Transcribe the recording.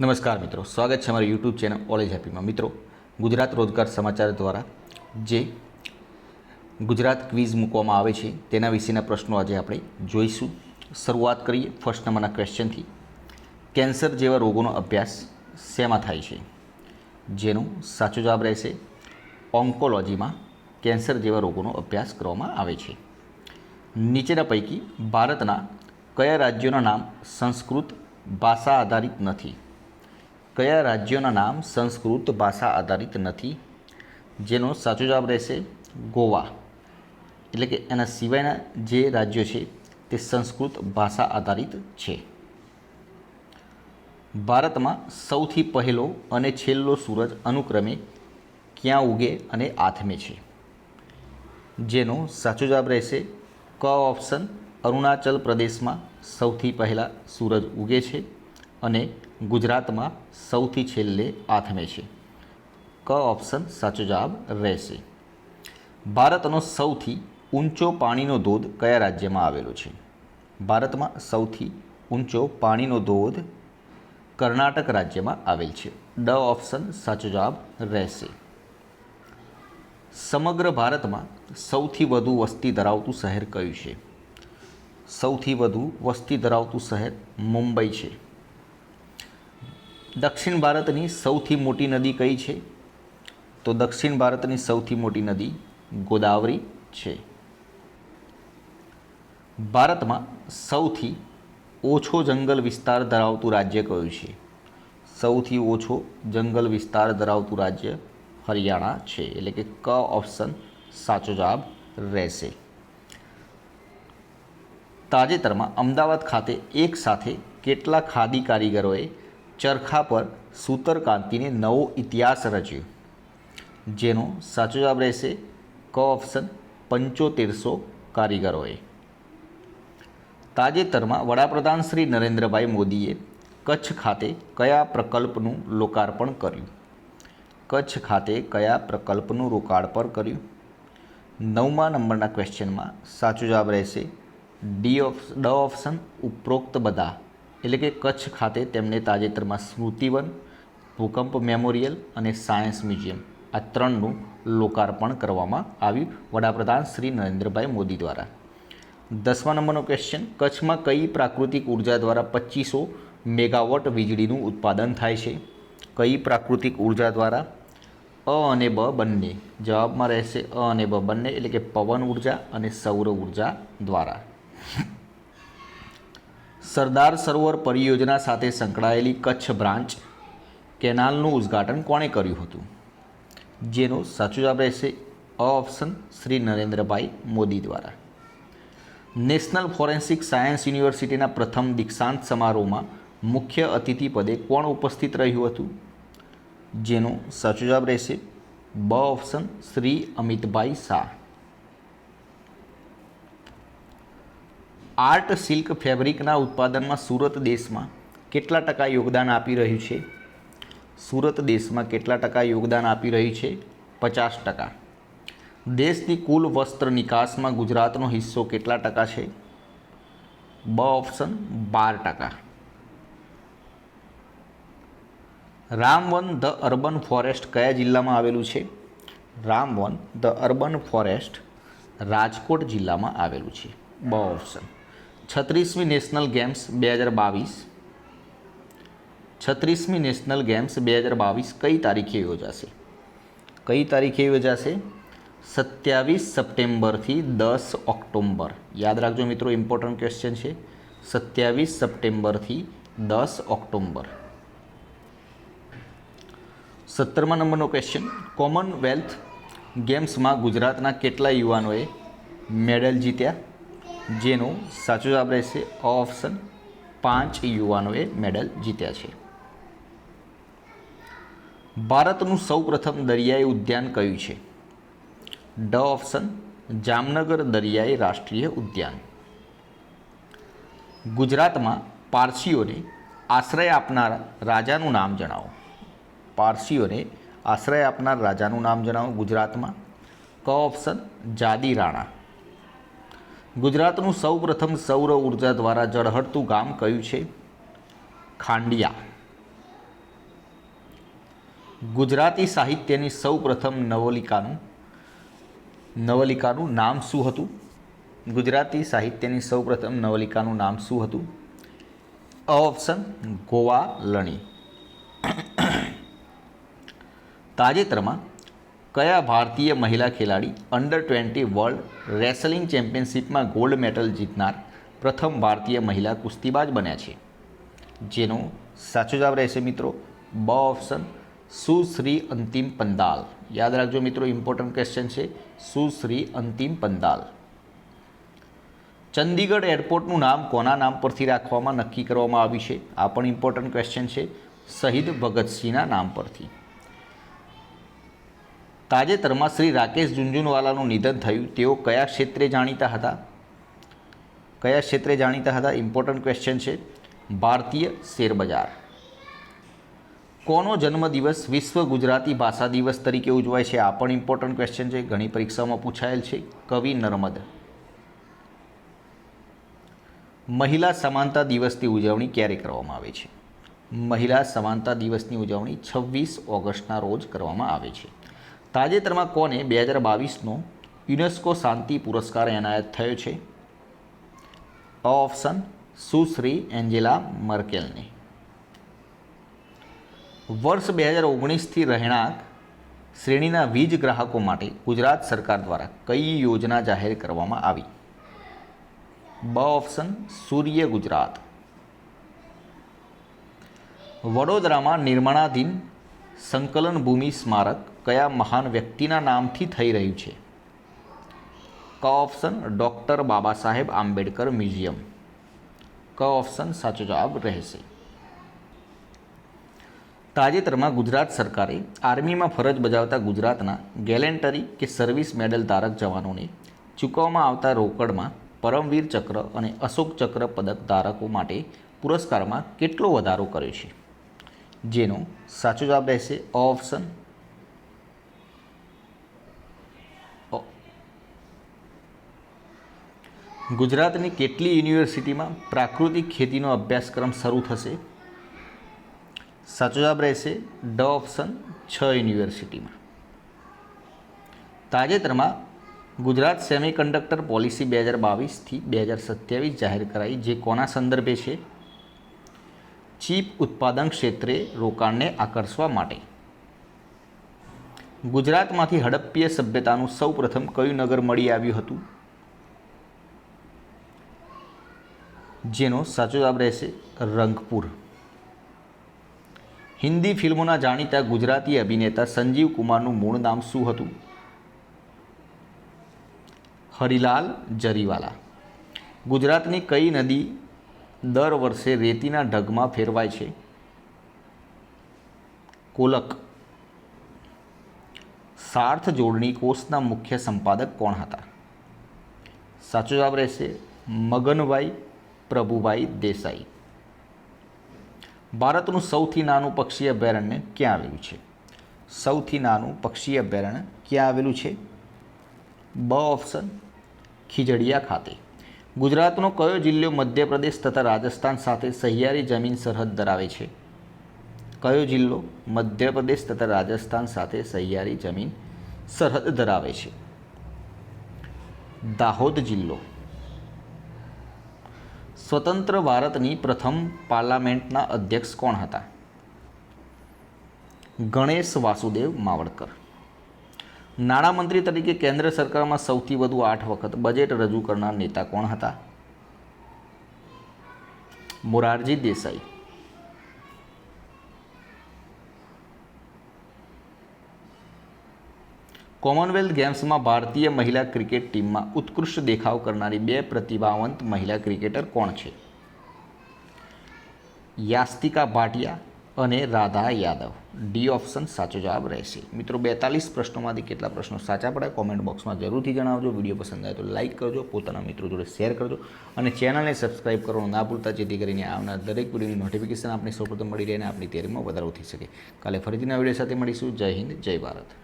નમસ્કાર મિત્રો, સ્વાગત છે અમારી યુટ્યુબ ચેનલ ઓલેજ હેપીમાં મિત્રો, ગુજરાત રોજગાર સમાચાર દ્વારા જે ગુજરાત ક્વિઝ મૂકવામાં આવે છે, તેના વિશેના પ્રશ્નો આજે આપણે જોઈશું. શરૂઆત કરીએ ફર્સ્ટ નંબરના ક્વેશ્ચનથી કેન્સર જેવા રોગોનો અભ્યાસ શેમાં થાય છે? જેનો સાચો જવાબ રહેશે, ઓન્કોલોજીમાં કેન્સર જેવા રોગોનો અભ્યાસ કરવામાં આવે છે. નીચેના પૈકી ભારતના કયા રાજ્યોના નામ સંસ્કૃત ભાષા આધારિત નથી? કયા રાજ્યોના નામ સંસ્કૃત ભાષા આધારિત નથી? જેનો સાચો જવાબ રહેશે ગોવા. એટલે કે એના સિવાયના જે રાજ્યો છે તે સંસ્કૃત ભાષા આધારિત છે. ભારતમાં સૌથી પહેલો અને છેલ્લો સૂરજ અનુક્રમે ક્યાં ઉગે અને આથમે છે? જેનો સાચો જવાબ રહેશે ક ઓપ્શન અરુણાચલ પ્રદેશમાં સૌથી પહેલાં સૂરજ ઉગે છે. અને ગુજરાતમાં સૌથી છેલ્લે આથમે છે. ક ઓપ્શન સાચો જવાબ રહેશે. ભારતનો સૌથી ઊંચો પાણીનો ધોધ કયા રાજ્યમાં આવેલો છે? ભારતમાં સૌથી ઊંચો પાણીનો ધોધ કર્ણાટક રાજ્યમાં આવેલ છે. ડ ઓપ્શન સાચો જવાબ રહેશે. સમગ્ર ભારતમાં સૌથી વધુ વસ્તી ધરાવતું શહેર કયું છે? સૌથી વધુ વસ્તી ધરાવતું શહેર મુંબઈ છે. દક્ષિણ ભારતની સૌથી મોટી નદી કઈ છે? તો દક્ષિણ ભારતની સૌથી મોટી નદી ગોદાવરી છે. ભારતમાં સૌથી ઓછો જંગલ વિસ્તાર ધરાવતું રાજ્ય કયું છે? સૌથી ઓછો જંગલ વિસ્તાર ધરાવતું રાજ્ય હરિયાણા છે. એટલે કે ક ઓપ્શન સાચો જવાબ રહેશે. તાજેતરમાં અમદાવાદ ખાતે એક સાથે કેટલા ખાદી કારીગરોએ ચરખા પર સૂતરકાંતિને નવો ઇતિહાસ રચ્યો. જેનો સાચો જવાબ રહેશે ક ઓપ્શન પંચોતેરસો કારીગરોએ. તાજેતરમાં વડાપ્રધાન શ્રી નરેન્દ્રભાઈ મોદીએ કચ્છ ખાતે કયા પ્રકલ્પનું લોકાર્પણ કર્યું? કચ્છ ખાતે કયા પ્રકલ્પનું રોકાણપણ કર્યું? નવમા નંબરના ક્વેશ્ચનમાં સાચો જવાબ રહેશે ડી ઓફ ડ ઓપ્શન ઉપરોક્ત બધા. એટલે કે કચ્છ ખાતે તેમને તાજેતરમાં સ્મૃતિવન ભૂકંપ મેમોરિયલ અને સાયન્સ મ્યુઝિયમ આ ત્રણનું લોકાર્પણ કરવામાં આવ્યું. વડાપ્રધાન શ્રી નરેન્દ્રભાઈ મોદી દ્વારા. દસમા નંબરનો ક્વેશ્ચન કચ્છમાં કઈ પ્રાકૃતિક ઊર્જા દ્વારા પચીસો મેગાવોટ વીજળીનું ઉત્પાદન થાય છે? કઈ પ્રાકૃતિક ઊર્જા દ્વારા? અ અને બ બંને. જવાબમાં રહેશે અ અને બ બંને એટલે કે પવન ઊર્જા અને સૌર ઊર્જા દ્વારા. સરદાર સરોવર પરિયોજના સાથે સંકળાયેલી કચ્છ બ્રાન્ચ કેનાલનું ઉદ્ઘાટન કોણે કર્યું હતું? જેનો સાચો જવાબ રહેશે અ ઓપ્શન શ્રી નરેન્દ્રભાઈ મોદી દ્વારા. નેશનલ ફોરેન્સિક સાયન્સ યુનિવર્સિટીના પ્રથમ દીક્ષાંત સમારોહમાં મુખ્ય અતિથિ પદે કોણ ઉપસ્થિત રહ્યું હતું? જેનો સાચો જવાબ રહેશે બ option Shri Amitbhai Shah. Art silk ફેબ્રિકના ઉત્પાદનમાં સુરત દેશમાં કેટલા ટકા યોગદાન આપી રહ્યું છે? સુરત દેશમાં કેટલા ટકા યોગદાન આપી રહ્યું છે? પચાસ ટકા. દેશની કુલ વસ્ત્ર નિકાસમાં ગુજરાતનો હિસ્સો કેટલા ટકા છે? બ ઓપ્શન, બાર ટકા. રામવન ધ અર્બન ફોરેસ્ટ કયા જિલ્લામાં આવેલું છે? Ramvan the urban forest Rajkot જિલ્લામાં આવેલું છે. બ ઓપ્શન. છત્રીસમી નેશનલ ગેમ્સ બે હજાર બાવીસ. છત્રીસમી નેશનલ ગેમ્સ બે હજાર બાવીસ કઈ તારીખે યોજાશે? કઈ તારીખે યોજાશે? સત્યાવીસ સપ્ટેમ્બરથી દસ ઓક્ટોમ્બર. યાદ રાખજો મિત્રો ઇમ્પોર્ટન્ટ ક્વેશ્ચન છે. સત્યાવીસ સપ્ટેમ્બરથી દસ ઓક્ટોમ્બર. સત્તરમા નંબરનો ક્વેશ્ચન કોમનવેલ્થ ગેમ્સમાં ગુજરાતના કેટલા યુવાનોએ મેડલ જીત્યા? જેનો સાચો જવાબ રહેશે ઓપ્શન પાંચ યુવાનોએ મેડલ જીત્યા છે. ભારતનું સૌપ્રથમ દરિયાઈ ઉદ્યાન કયું છે? ડ ઓપ્શન જામનગર દરિયાઈ રાષ્ટ્રીય ઉદ્યાન. ગુજરાતમાં પારસીઓને આશ્રય આપનાર રાજાનું નામ જણાવો. પારસીઓને આશ્રય આપનાર રાજાનું નામ જણાવો ગુજરાતમાં. ક ઓપ્શન જાદી રાણા. ગુજરાતનું સૌપ્રથમ સૌર ઊર્જા દ્વારા ઝળહળતું ગામ કયું છે? ખાંડિયા. ગુજરાતી સાહિત્યની સૌપ્રથમ નવલિકાનું નવલિકાનું નામ શું હતું? ગુજરાતી સાહિત્યની સૌપ્રથમ નવલિકાનું નામ શું હતું? અ ઓપ્શન ગોવા લણી તાજેતરમાં કયા ભારતીય મહિલા ખેલાડી અંડર ટ્વેન્ટી વર્લ્ડ રેસલિંગ ચેમ્પિયનશિપમાં ગોલ્ડ મેડલ જીતનાર પ્રથમ ભારતીય મહિલા કુસ્તીબાજ બન્યા છે? જેનો સાચો જવાબ રહેશે મિત્રો, બ ઓપ્શન સુશ્રી અંતિમ પંદાલ યાદ રાખજો મિત્રો ઇમ્પોર્ટન્ટ ક્વેશ્ચન છે, સુશ્રી અંતિમ પંદાલ ચંદીગઢ એરપોર્ટનું નામ કોના નામ પરથી રાખવામાં નક્કી કરવામાં આવ્યું છે? આ પણ ઇમ્પોર્ટન્ટ ક્વેશ્ચન છે, શહીદ ભગતસિંહના નામ પરથી. તાજેતરમાં શ્રી રાકેશ ઝુંઝુનવાલાનું નિધન થયું. તેઓ કયા ક્ષેત્રે જાણીતા હતા? કયા ક્ષેત્રે જાણીતા હતા? ઇમ્પોર્ટન્ટ ક્વેશ્ચન છે. ભારતીય શેરબજાર. કોનો જન્મદિવસ વિશ્વ ગુજરાતી ભાષા દિવસ તરીકે ઉજવાય છે? આ પણ ઇમ્પોર્ટન્ટ ક્વેશ્ચન છે. ઘણી પરીક્ષામાં પૂછાયેલ છે. કવિ નર્મદ. મહિલા સમાનતા દિવસની ઉજવણી ક્યારે કરવામાં આવે છે? મહિલા સમાનતા દિવસની ઉજવણી છવ્વીસ ઓગસ્ટના રોજ કરવામાં આવે છે. તાજેતરમાં કોને બે હજાર બાવીસનો યુનેસ્કો શાંતિ પુરસ્કાર એનાયત થયો છે? અ ઓપ્શન, સુશ્રી એન્જેલા મર્કેલને. વર્ષ બે હજાર ઓગણીસથી રહેણાંક શ્રેણીના વીજ ગ્રાહકો માટે ગુજરાત સરકાર દ્વારા કઈ યોજના જાહેર કરવામાં આવી? બ ઓપ્શન, સૂર્ય ગુજરાત. વડોદરામાં નિર્માણાધીન સંકલન ભૂમિ સ્મારક કયા મહાન વ્યક્તિના નામથી થઈ રહ્યું છે? ક option, doctor Baba Saheb Ambedkar museum. ક ઓપ્શન, સાચો જવાબ રહેશે. તાજેતરમાં ગુજરાત સરકારે આર્મીમાં ફરજ બજાવતા ગુજરાતના ગેલેન્ટરી કે સર્વિસ મેડલ ધારક જવાનોને ચૂકવવામાં આવતા રોકડમાં પરમવીર ચક્ર અને અશોક ચક્ર પદક ધારકો માટે પુરસ્કારમાં કેટલો વધારો કર્યો છે? જેનો સાચો જવાબ રહેશે ઓપ્શન ગુજરાતની કેટલી યુનિવર્સિટીમાં પ્રાકૃતિક ખેતીનો અભ્યાસક્રમ શરૂ થશે? સાચો જવાબ રહેશે ડ ઓપ્શન છ યુનિવર્સિટીમાં. તાજેતરમાં ગુજરાત સેમિકન્ડક્ટર પોલિસી બે હજાર બાવીસથી બે હજાર સત્યાવીસ જાહેર કરાઈ, જે કોના સંદર્ભે છે? ચીપ ઉત્પાદન ક્ષેત્રે રોકાણને આકર્ષવા માટે. ગુજરાતમાંથી હડપ્પીય સભ્યતાનું સૌપ્રથમ કયું નગર મળી આવ્યું હતું? જેનો સાચો જવાબ રહેશે રંગપુર. હિન્દી ફિલ્મોના જાણીતા ગુજરાતી અભિનેતા સંજીવ કુમારનું મૂળ નામ શું હતું? હરિલાલ જરીવાલા. ગુજરાતની કઈ નદી દર વર્ષે રેતીના ઢગમાં ફેરવાય છે? કોલક. સાર્થ જોડણી કોષના મુખ્ય સંપાદક કોણ હતા? સાચો જવાબ રહેશે મગનભાઈ પ્રભુભાઈ દેસાઈ. ભારતનું સૌથી નાનું પક્ષી અભયારણ્ય ક્યાં આવેલું છે? સૌથી નાનું પક્ષી અભયારણ્ય ક્યાં આવેલું છે? બ ઓપ્શન, ખીજડીયા ખાતે. ગુજરાતનો કયો જિલ્લો મધ્યપ્રદેશ તથા રાજસ્થાન સાથે સહિયારી જમીન સરહદ ધરાવે છે? કયો જિલ્લો મધ્યપ્રદેશ તથા રાજસ્થાન સાથે સહિયારી જમીન સરહદ ધરાવે છે? દાહોદ જિલ્લો. સ્વતંત્ર ભારતની પ્રથમ પાર્લામેન્ટના અધ્યક્ષ કોણ હતા? ગણેશ વાસુદેવ માવડકર નાણામંત્રી તરીકે કેન્દ્ર સરકારમાં સૌથી વધુ આઠ વખત બજેટ રજૂ કરનાર નેતા કોણ હતા? મોરારજી દેસાઈ. કોમનવેલ્થ ગેમ્સમાં ભારતીય મહિલા ક્રિકેટ ટીમમાં ઉત્કૃષ્ટ દેખાવ કરનારી બે પ્રતિભાવંત મહિલા ક્રિકેટર કોણ છે? યાસ્તિકા ભાટિયા અને રાધા યાદવ. ડી ઓપ્શન સાચો જવાબ રહેશે. મિત્રો, બેતાલીસ પ્રશ્નોમાંથી કેટલા પ્રશ્નો સાચા પડે કોમેન્ટ બોક્સમાં જરૂરથી જણાવજો. વીડિયો પસંદ આવે તો લાઇક કરજો, પોતાના મિત્રો જોડે શેર કરજો અને ચેનલને સબસ્ક્રાઇબ કરવાનું ના ભૂલતા, જેથી કરીને આવનાર દરેક વિડીયોની નોટિફિકેશન આપણી સૌપ્રથમ મળી રહે અને આપણી તૈયારીમાં વધારો થઈ શકે. કાલે ફરીથીના વીડિયો સાથે મળીશું. જય હિન્દ, જય ભારત.